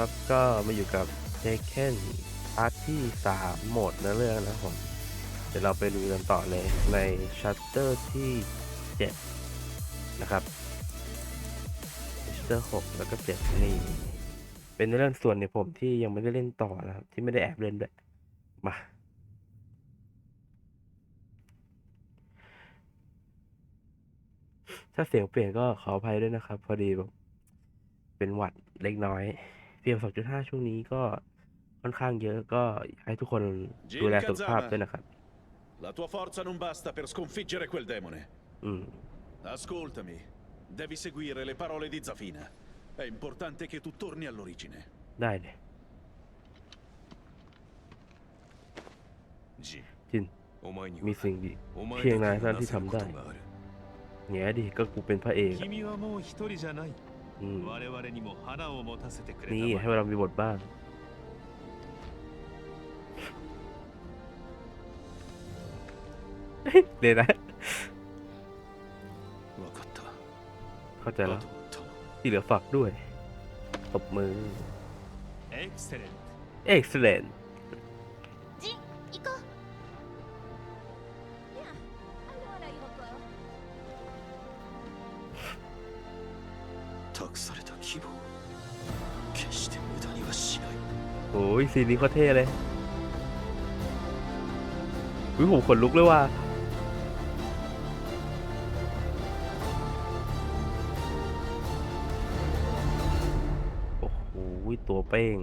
ครับก็มาอยู่กับเทคเ e นพาร์ทที่ 3 โหมดนื้อเรื่องนะผม เดี๋ยวเราไปดูกันต่อเลยในชัตเตอร์ที่ 7 นะครับชัตเตอร์6แล้วก็ 7 นี่ เป็นเรื่องส่วนในผมที่ยังไม่ได้เล่นต่อนะครับ ที่ไม่ได้แอบเล่นด้วย มา ถ้าเสียงเปลี่ยนก็ขออภัยด้วยนะครับ พอดีแบบเป็นหวัดเล็กน้อย PM 2.5 ช่วงนี้ก็ค่อนข้างเยอะก็อยากให้ทุกคนดูแลสุขภาพด้วยนะครับ La tua forza non basta per sconfiggere quel demone. Mm. Ascoltami, devi seguire le parole di Zafina. È importante che tu torni all'origine. Dai. Jin. Jin. มีสิ่งดีเพียงนายเท่านั้นที่ทำได้แง่ดีก็กูเป็นพระเอกอะ 君はもう一人じゃない อืม 我々にも花を持たせてくれた นี่ ま ให้ え เรามีบทบ้าง เดี๋ยวนะ 分かった เข้าใจ あ แล้ว とは頼む ที่เหลือฝากด้วยตบมือ エクセレン excellent ジ ซีนนี้ก็เท่เลยวิผมขนลุกเลยว่ะโอ้โหตัวเป้ง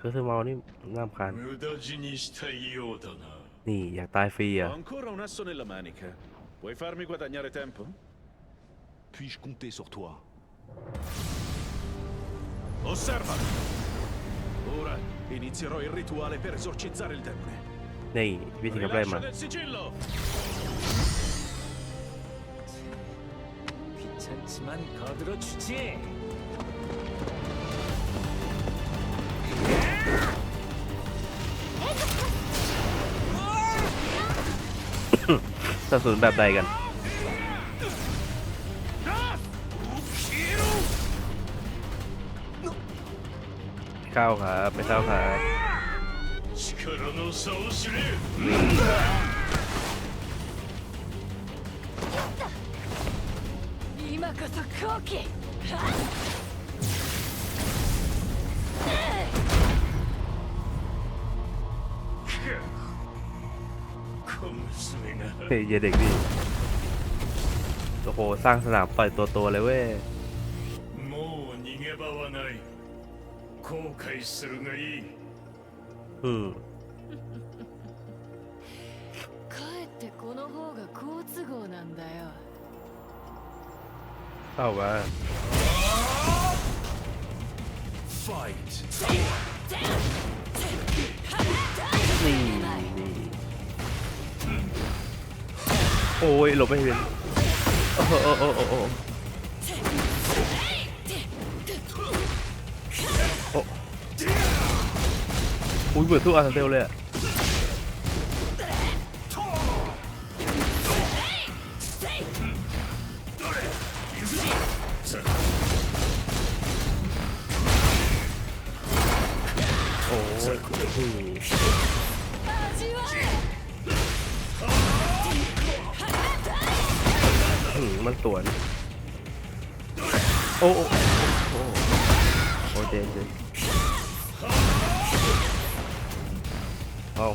คือเธอเมานี่น่ารำคาญนี่อยากตายฟรีอะ Ancora un asso nella manica. Vuoi farmi guadagnare tempo? Puis-je compter sur toi Osserva! Ora inizierò il rituale per esorcizzare il demone. Nei, vedi che problema. del sigillo! 귀찮지만 거들어 주지. Sta sul bad dragon. ้าครับไม่เข้าครับเฮ้ยเด็กดิโอ้โหสร้างสนามปล่อยตัวๆเลยเว้ย 後悔するがいい。うん。かえってこの方が好都合なんだよ。อุ้ยเบื่อทุกอาร์เซนเซลเลยอะโอ้ยหืมมันสวน โอ้โอ้โอ้โอ้เจนเจน เอา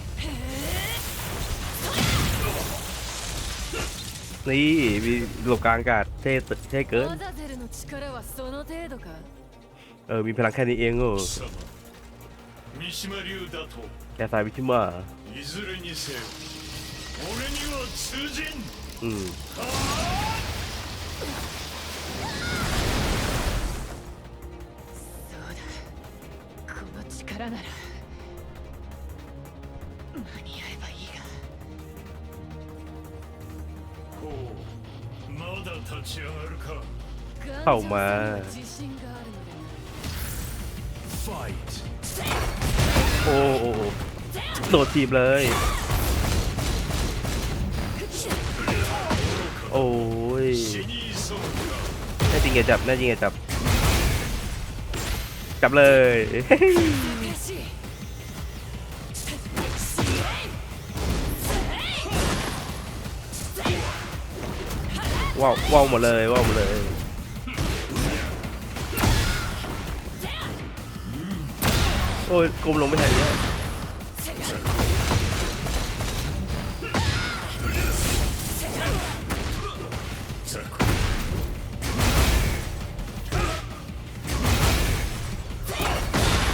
นี่มีหลบกลางอากาศเท่เท่เกิน アザゼルの力はその程度か เออ มีพลังแค่นี้เองเออ 貴様三島流だと แกสายวิชิมา いずれにせよ俺には通じん อืม そうだこの力なら 間に合えばいいほうまだ立ち上がるかがเข้ามา 頑丈さには自信があるのでなファイト โอ้โอ้โอ้โดดทีบเลย โอ้ย 死に急ぐか น่าจริงอย่าจับน่าจริงอย่าจับ จับเลย 難 ว้าวว้าวหมดเลยว้าวหมดเลยโอ้ยกลมลงไม่ทันเนี่ย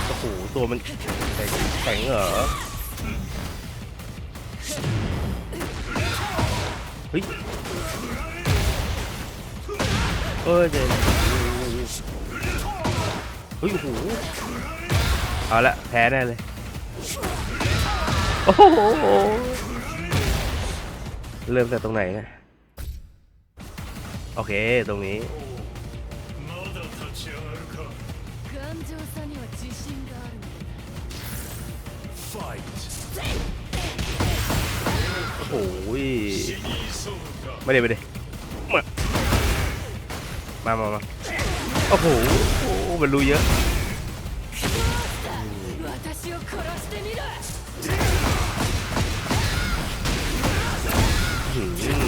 โอ้โหตัวมันแข็งแข็งเหรอเฮ้ย เอ้ยเดี๋ยเฮ้ยโอ้โหเอาละแพ้แน่เลยโอ้โหเริ่มจากตรงไหนนะโอเคตรงนี้โอ้ยไม่ได้ไม่ได้ มามามาโอ้โหโอ้มันรู้เยอะ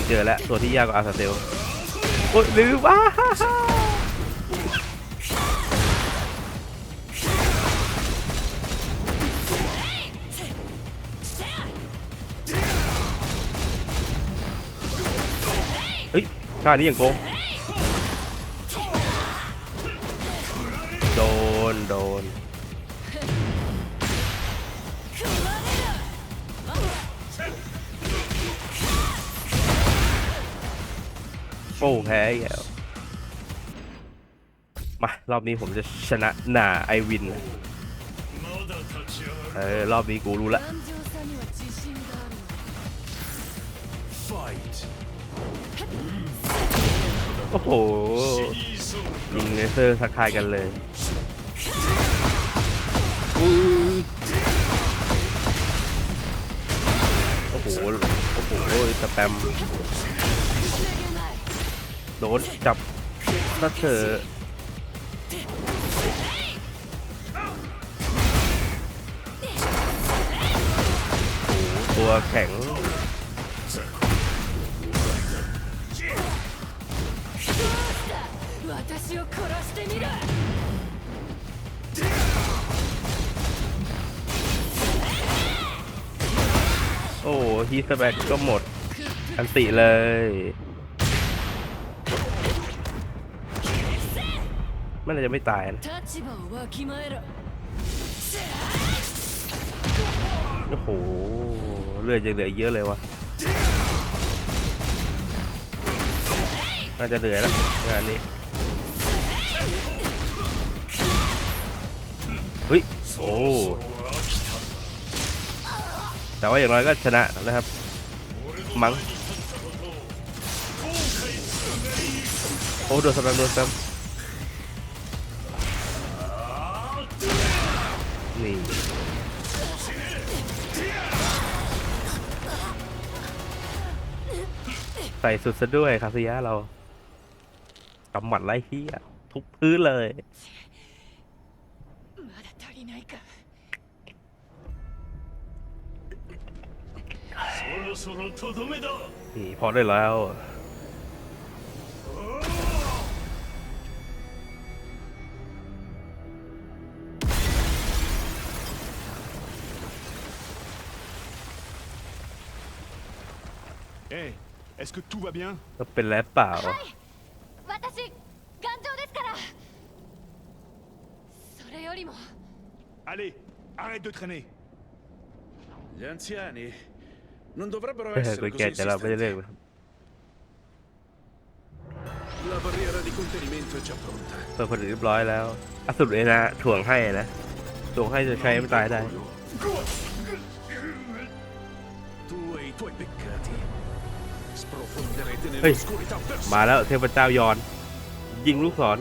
เจอแล้วตัวที่ยากกว่าอาซาเซลโอ้ยลืมว่าเฮ้ยชาตินี้ยังโกง แล้วมารอบนี้ผมจะชนะหนาไอวินเออรอบนี้กูรู้ละโอ้โหยิงเลเซอร์สักทายกันเลยโอ้โหโอ้โหสแปม โดนจับนัดเธอตัวแข็งโอ้ฮีสแบ็กก็หมดอันติเลย มันอาจจะไม่ตายนะโอ้โหเลือดยังเหลือเยอะเลยวะน่าจะเหลือแล้วงานนี้เฮ้ยโอ้แต่ว่าอย่างไรก็ชนะนะครับ มั้งโอ้โดนสแปมโดนสแปม นี่ใส่สุดซะด้วยคาสิยะเรากำหมัดไล่เฮียทุบพื้นเลยนี่พอได้แล้ว est-ce que tout va bien ก็เป็นแล้วเปล่า 私頑丈ですからそれよりも Allez, arrête de traîner Gli anziani non dovrebbero เออ essere คุย così แก่แต่เราไม่ได้เลิก insistenti. La barriera di contenimento è già pronta เปิดผลิตเรียบร้อยแล้วอสุดเลยนะ ถ่วงให้นะ ถ่วงให้จะใช้ไม่ตายได้ Tu เฮ้ย มาแล้วเทพเจ้ายอน ยิงลูกศร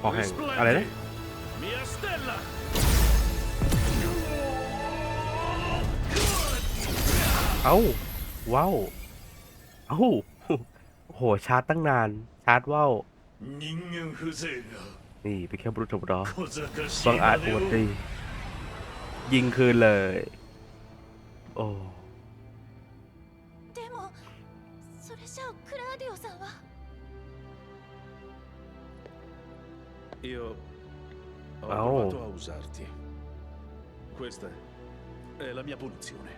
ขอแห่งอะไรนะเอ้าว้าวเอ้าโหชาร์จตั้งนาน ชาร์จว้าวนี่ไปแค่บรุษบรอฟังอาจอวดดียิงคืนเลย โอ้ それじゃあクラーディオさんは Io ho Ah, provato oh. a usarti. Questa è la mia punizione.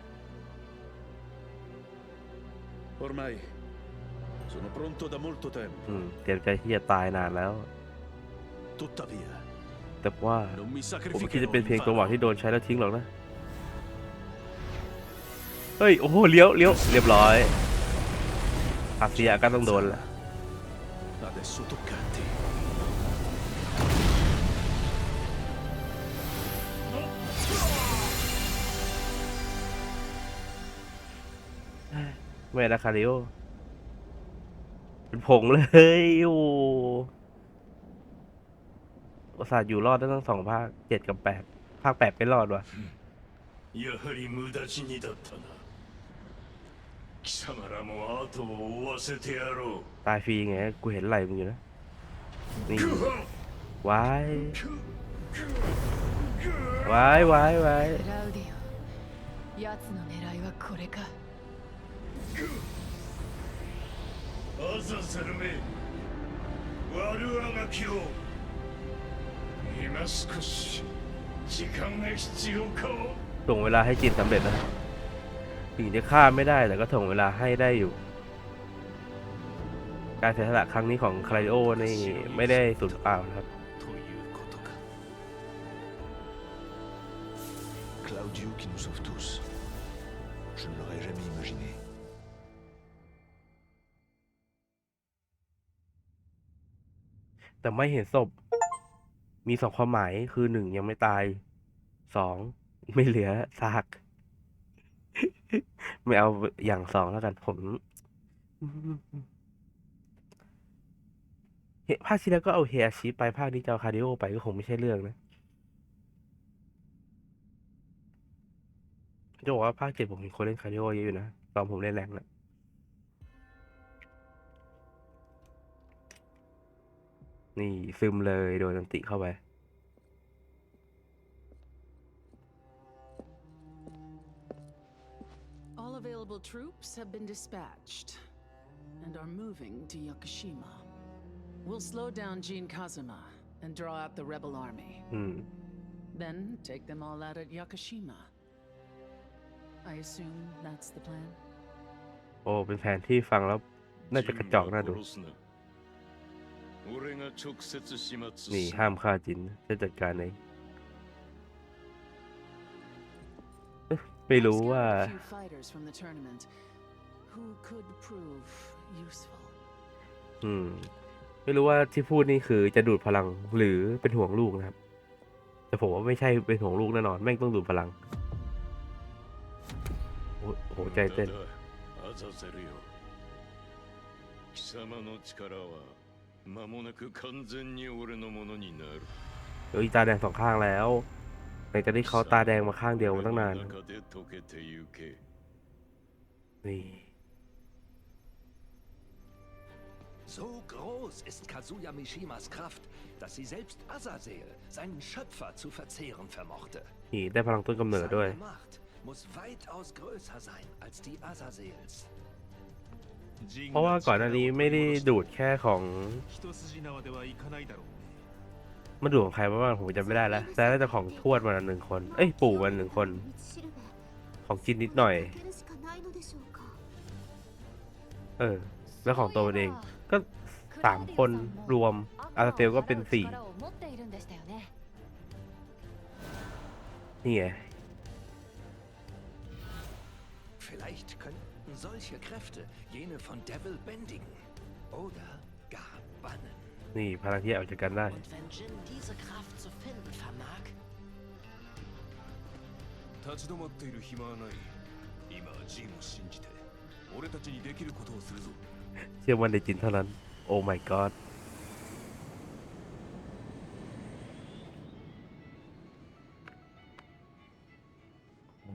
Ormai sono pronto da molto tempo. อืมเตรียมใจที่จะตายนานแล้ว Tuttavia, แต่ว่า non mi ผมไม่คิดจะ sacrificherò เป็นเพียงตัวหวัง invano. ที่โดนใช้แล้วทิ้งหรอกนะ เฮ้ย โอ้โห เลี้ยวเลี้ยวเรียบร้อย อาเซียก็ต้องโดนละ Adesso tocca a te. ไม่นะคาริโอเป็นผงเลยโอ้อุตส่าห์อยู่รอดได้ทั้งสองภาคเจ็ดกับแปดภาคแปดไม่รอดว่ะ やはり無駄死にだったな 貴様らも後を追わせてやろう ตายฟรีไง กูเห็นไหลมึงอยู่นะ นี่วายวายวายวาย クラウディオ奴の狙いはこれかアザゼルめ悪あがきを今少し時間が必要か ถ่วงเวลาให้จิตสำเร็จนะ สิ่งที่คาไม่ได้แต่ก็ถ่วงเวลาให้ได้อยู่ การเสียสละครั้งนี้ของคาริโอนี่ไม่ได้สูญเปล่านะครับแต่ไม่เห็นศพ มีสองความหมายคือหนึ่งยังไม่ตายสองไม่เหลือซาก ไม่เอาอย่างสองแล้วกันผมเฮภาคที่แล้วก็เอาเฮียชิไปภาคนี้จะเอาคาร์ดิโอไปก็คงไม่ใช่เรื่องนะจะบอกว่าภาคเจ็ดผมเห็นคนเล่นคาร์ดิโอเยอะอยู่นะตอนผมเล่นแรงนะนี่ซึมเลยโดนอันติเข้าไป Rebel troops have been dispatched and are moving to Yakushima. We'll slow down Jean Kazuma and draw out the rebel army. Hmm. Then take them all out at Yakushima. I assume that's the plan. Oh, โอ้เป็นแผนที่ฟังแล้วน่าจะกระจอกน่าดูนี่ห้ามฆ่าจินจะจัดการเอง ไม่รู้ I've ว่า scouted a few fighters from the tournament who could prove useful. อืม ไม่รู้ว่าที่พูดนี่คือจะดูดพลังหรือเป็นห่วงลูกนะครับ แต่ผมว่าไม่ใช่เป็นห่วงลูกแน่นอน แม่งต้องดูดพลัง โอ้โหใจเต้น 無駄だアザゼルよ貴様の力は間もなく完全に俺のものになる เฮ้ยตาแดงสองข้างแล้ว หลังจากที่เขาตาแดงมาข้างเดียวมาตั้งนาน นี่ So groß ist Kazuya Mishimas Kraft, dass sie selbst Azazel, seinen Schöpfer, zu verzehren vermochte. Seine Macht muss weitaus größer sein als die Azazels. เพราะว่าก่อนหน้านี้ไม่ได้ดูดแค่ของ มันดูของใครบ้างผมจำไม่ได้แล้วแต่น่าจะของทวดมันหนึ่งคน เอ้ยปู่มันหนึ่งคน ของจินนิดหน่อย เออ แล้วของตัวมันเอง ก็สามคนรวมอาราเซลก็เป็นสี่นี่ไง Vielleicht könnten solche Kräfte jene von Devil bändigen oder gar bannen. นี่พลังที่ออกจากกันได้ Und wenn Jin diese Kraft zu finden vermag, 立ち止まっている暇はない今はジンを信じて俺たちにできることをするぞ เชื่อมันในจินเท่านั้น โอ้ my god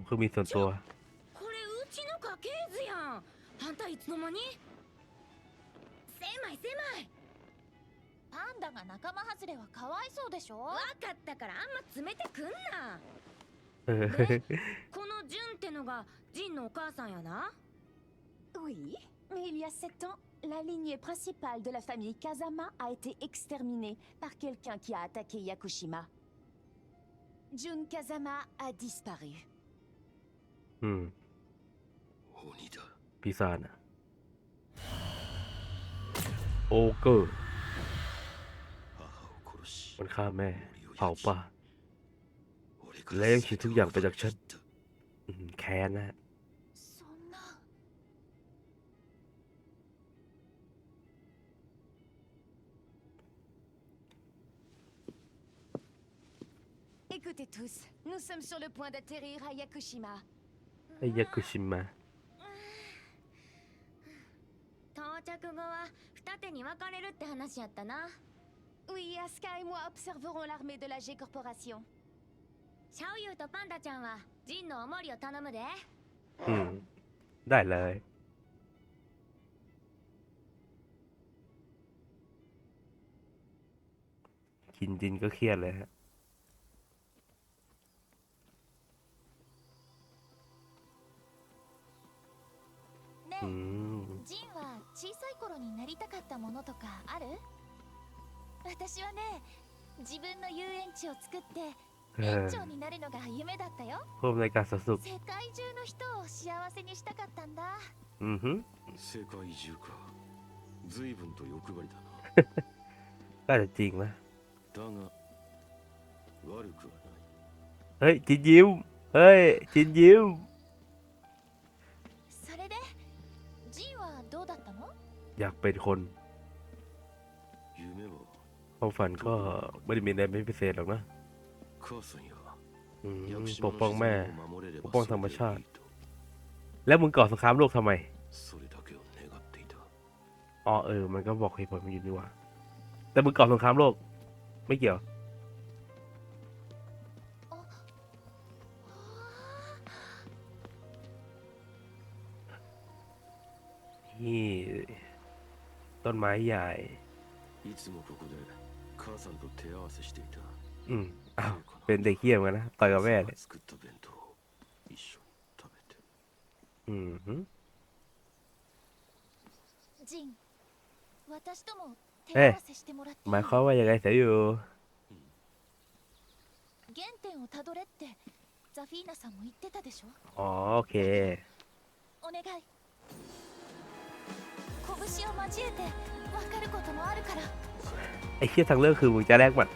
คือมีส่วนตัว これうちの家系図やんあんたいつの間に狭い狭い だが仲間外れはかわいそうでしょわかったからあんま詰めてくんなこのジュンってのがジンのお母さんやな Oui, mais il y a sept ans, la lignée principale de la famille Kazama a été exterminée par quelqu'un qui a attaqué Yakushima. Jun Kazama a disparu. Hmm. Onida. Pisana. Ogre. มันฆ่าแม่ เผา 森を焼き ป่า 俺 และยังคิดทุกอย่างไปจากฉัน 全てを奪った อืมแค้นนะฮะ そんな。 Écoutez tous, nous sommes sur le point d'atterrir à Yakushima. ไอ้ยากุชิมะ 到着後は二手に分かれるって話やったな Oui, Asuka et moi observerons l'armée de la G Corporation. シャオユーとパンダちゃんはジンのおもりを頼むで อืม ได้เลย กินจินก็เครียดเลยฮะ ねอื え、 ม ジンは小さい頃になりたかったものとかある 私はね、自分の遊園地を作ってเอ 園 อ 長になるのが夢だったよ。 เพิ่มในการสนุก 世界中の人を幸せにしたかったんだ。 อือฮึ 世界中か随分と欲張りだな ก็อาจจะจริงนะ だが悪くはない เฮ้ย จินยิ้ม เฮ้ย จินยิ้ม それで、ジンはどうだったの อยากเป็นคน 夢は ความฝันก็ไม่ได้มีอะไรไม่พิเศษหรอกนะ 母さんや อืม 屋久 ป 島 ก の ป้อง 自 แม่ 然を守れれば ปกป้องธรรม それで ชาติ いいと แล้วมึงก่อสงครามโลกทำไม それだけを願っていた อ๋อเออ มันก็บอกเหตุผลมันอยู่นี่หว่า แต่มึงก่อสงครามโลก ไม่เกี่ยว นี่ ต้นไม้ใหญ่ いつもここで 母さんと手合わせしていた อืมอ้าว เป็นเด็กเขี้ยเหมอนกันนะ ต่อยกับแม่เลย 作った弁当を一緒に食べて อืมฮึ ジン、私とも手ええ合わせしてもらっていい หมายความว่ายังไงเสียอยู่ 原点をたどれってザフィーナさんも言ってたでしょ อ๋อ โอเค お願い拳を交えて分 かることもあるから ไอ้เขี้ยทางเรื่องคือมึงจะแลกหมัด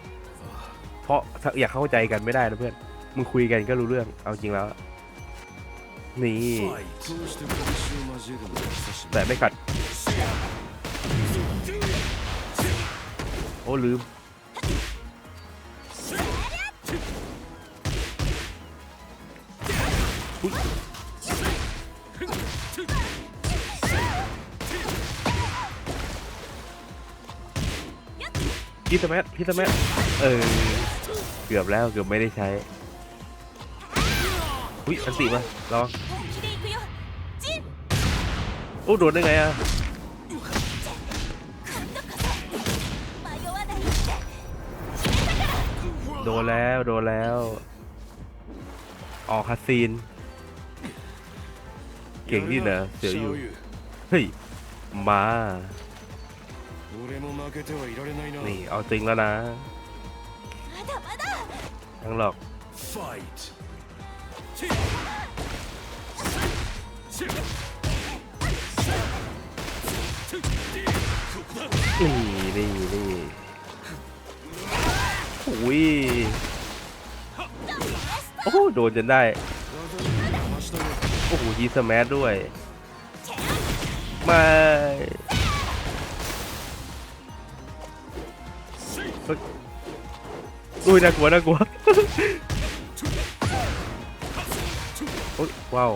เพราะถ้าอยากเข้าใจกันไม่ได้นะเพื่อน มึงคุยกันก็รู้เรื่อง เอาจริงแล้ว นี่ そうして拳を交えるのは久しぶ แต่ไม่ขัด โอ้ลืม อุ๊ พี่สมทพี่สมทเออ เกือบแล้วเกือบไม่ได้ใช้ อุ้ยอันติมาลองโอ้โดนได้ไงอะโดนแล้วโดนแล้ว ออกคาซีน เก่งที่เหรอเสียอยู่ เฮ้ย มา 俺も負けてはいられないな นี่ เอาจริงแล้วนะ まだまだ ทั้งหลอก ファイト นี่นี่นี่อุ้ย โอ้โหโดนจนได้ โอ้โหยีสแมทด้วย ไม่ อุ้ยน่ากลัวน่ากลัวโอ้ยว้าว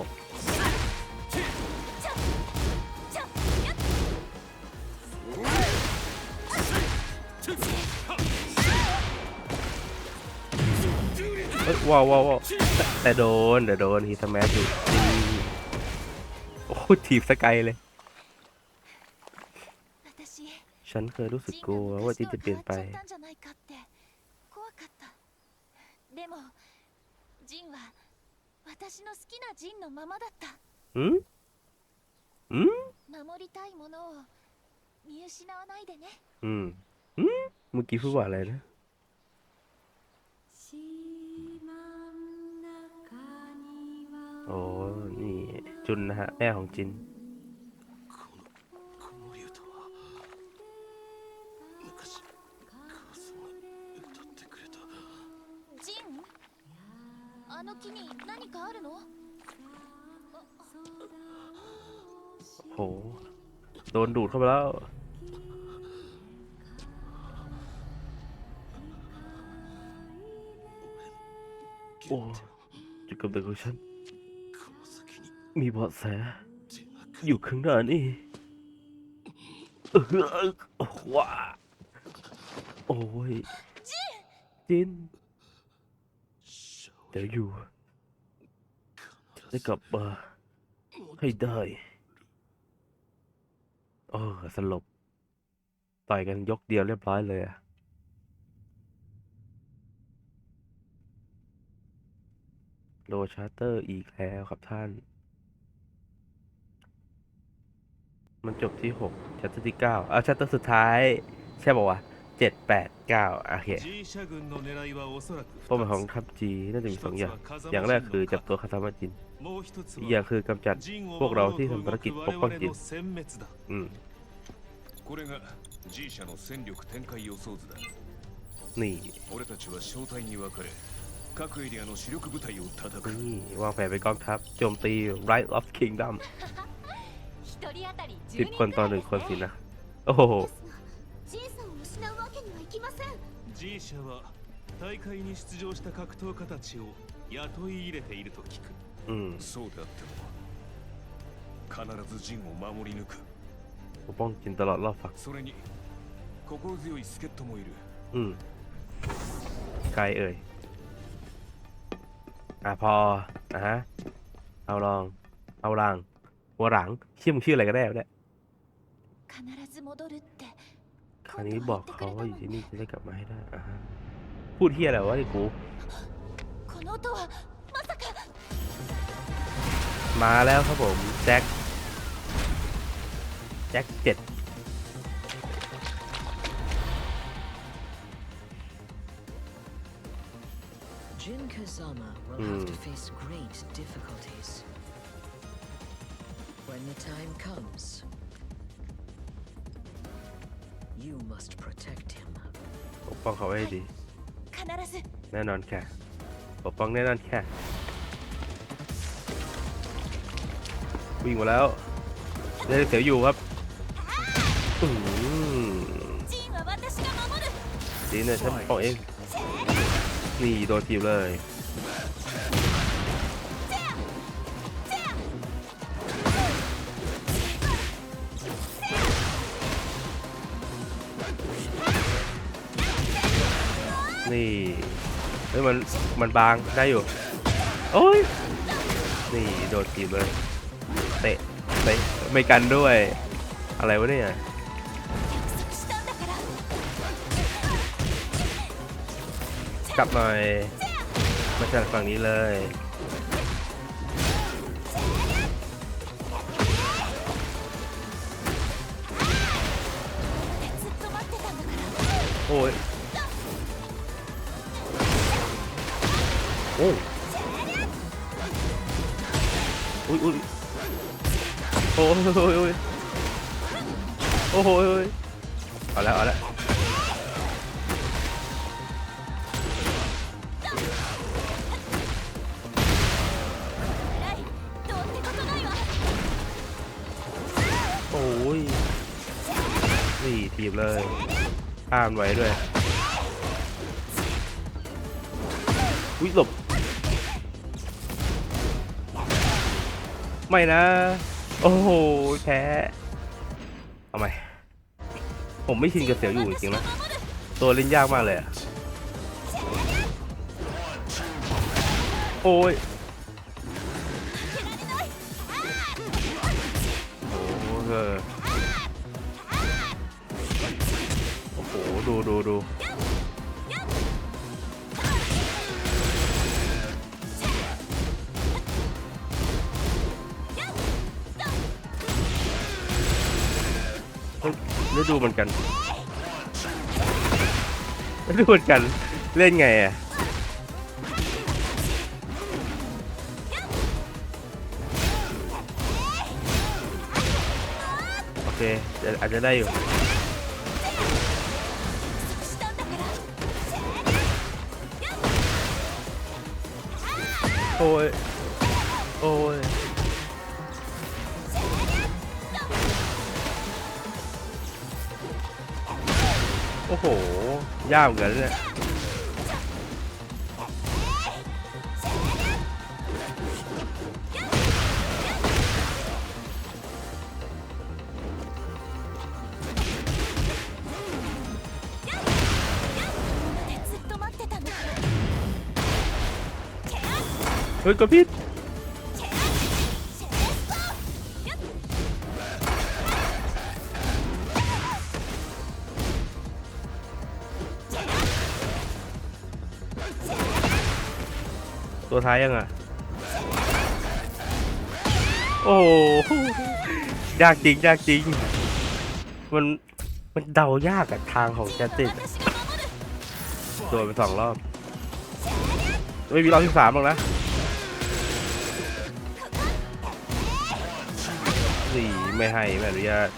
เอ้ยว้าวว้าวว้าวแต่โดนแต่โดนฮีสแมทอยู่โอ้โหถีบสกายเลย私ช ฉันเคยรู้สึกกลัวว่าจินจะเปลี่ยนไป ジンが昔と変わっちゃったんじゃないかって怖かったでもジンは私の好きなジンのままだった อืมอืม 守りたいものを見失わないでね อืมอืมเมื่อกี้พูดว่าอะไรนะ โอ้ นี่ จุนนะฮะ แม่ของจิน โดนดูดเข้าไปแล้ว โอ้จุดกำเนิดของฉัน มีเบาะแส อยู่ข้างหน้านี่ว้าโอ้ย จินเดี๋ยวอยู่จะกลับมาให้ได้ เออ สลบ ต่อยกันยกเดียวเรียบร้อยเลยอะโลชาร์เตอร์อีกแล้วครับท่าน มันจบที่หกชัตเตอร์ที่เก้าเอาชัตเตอร์สุดท้าย ใช่ป่าวะเจ็ดแปดเก้าโอเคเป้าหมายของทัพจีน่าจะมีสองอย่าง อย่างแรกคือจับตัวคาซามาจิน อีกอย่าง は คือกำจัด 陣を พวกเรา 守ろう ที่ と ทำภาร 動 กิจ く ป 我 กป้อง 々 จิน の殲滅だ อืม これが G 社の戦力展開予想図だ นี่ 俺たちは小隊に分かれ各エリアの主力部隊を叩く นี่วางแผนเป็นกองทัพโจมตี Right of Kingdom 一人当たり10 สิบ 人 คนต่อหนึ่งคนสินะ โอ้โห ジンさんを失うわけにはいきません G 社は大会に出場した格闘家たちを雇い入れていると聞く อืม そうであっても必ず陣を守り抜く ปกป้องจินตลอดรอบฝัก それに心強い助っ人もいる อืมใครเอ่ย อ่ะพออ่ะฮะ เอาลอง เอาลัง หัวหลังชื่อมึงชื่ออะไรก็ได้เนี่ย 必ず戻るって คราวนี้บอกเขาว่าอยู่ที่นี่จะได้กลับมาให้ได้อ่ะฮะ พูดเฮียอะไรวะไอ้กู この音はまさか มาแล้วครับผมแจ็คแจ็คเจ็ด Jin Kazama will have to face great difficulties. When the time comes, you must protect him. ปกป้องเขาไว้ให้ดี必ずแน่นอนค่ะปกป้องแน่นอนค่ะ วิ่งมาแล้วเจ๊เสียวอยู่ครับจีนเนี่ยฉันป้องเองนี่โดนจีบเลยนี่เฮ้ยมันมันบางได้อยู่ โอ้ย นี่ โดนกีบเลย เตะไปไม่กันด้วย อะไรวะเนี่ยกลับหน่อยมาจากฝั่งนี้เลยโอ้ย โอ้ยโอ้โหเอาแล้วเอาแล้วโอ้ยนี่ทีบเลยข้ามไว้ด้วยอุ้ยหลบไม่นะ โอ้โหแพ้เอาใหมผมไม่ชินกับเสียวอยู่จริงๆนะตัวเล่นยากมากเลยอะโอ้ยโอ้โหดูดูดู ฤดูเหมือนกันฤดูเหมือนกัน เล่นไงอะโอเคอาจจะได้อยู่โอ้ย โอ้โห ยากเหมือนกันเลยเฮ้ยก็พิษ ท้ายยังอะ โอ้ยากจริงยากจริง มันมันเดายากกับทางของแจติดโดนไปสองรอบ ไม่มีรอบที่สามหรอกนะสี่ไม่ให้ไม่อนุญาต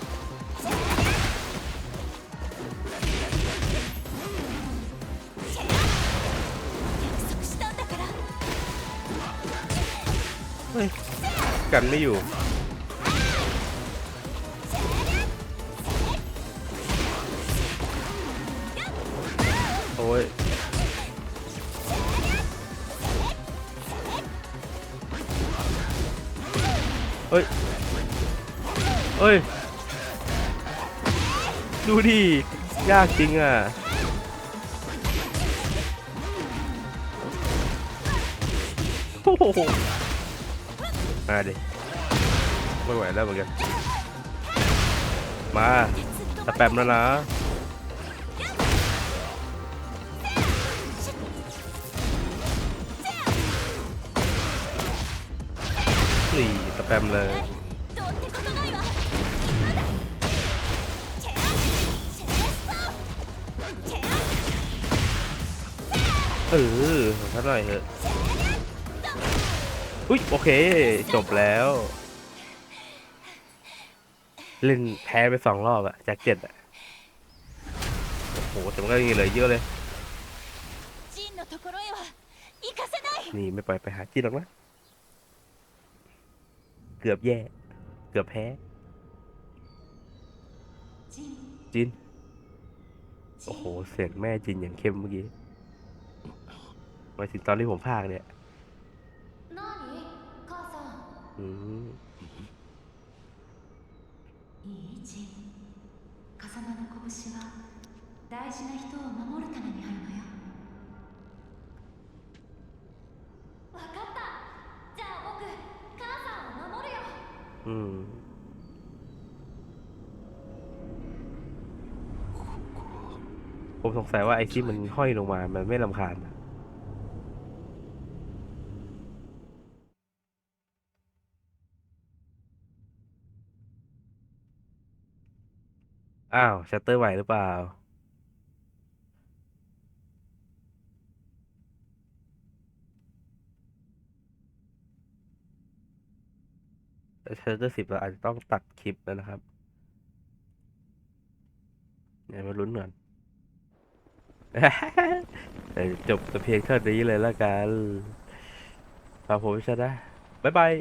กันไม่อยู่ โอ้ยเฮ้ยเฮ้ย ดูดิ ยากจริงอะโอ้โห มาดิไม่ไหวแล้วเหมือนกัน มาตะแปมแล้วนะนี่ตะแปมเลยเออทำาไหร่เหอะ อุ้ยโอเค จบแล้วเล่นแพ้ไปสองรอบอะแจ็คเจ็ดอะโอ้โหแต่มันก็ยังเหลือเยอะเลยนี่ไม่ปล่อยไปหาจีนหรอกนะเกือบแย่ เกือบแพ้จิน โอ้โห เสียงแม่จินอย่างเข้มเมื่อกี้มาถึงตอนที่ผมพากเนี่ย อืม いいジン風間の拳は大事な人を守るためにあるのよわかったじゃあ僕母さんを守るよ อืม ผมสงสัยว่าไอ้ที่มันห้อยลงมา มันไม่ลำคาญอะ ชัตเตอร์ใหม่หรือเปล่า ชัตเตอร์สิบเราอาจจะต้องตัดคลิปแล้วนะครับ เดี๋ยวมาลุ้นก่อนเดี๋ยวจบแต่เพียงเท่านี้เลยละกันฝากผมชนะบ๊ายบาย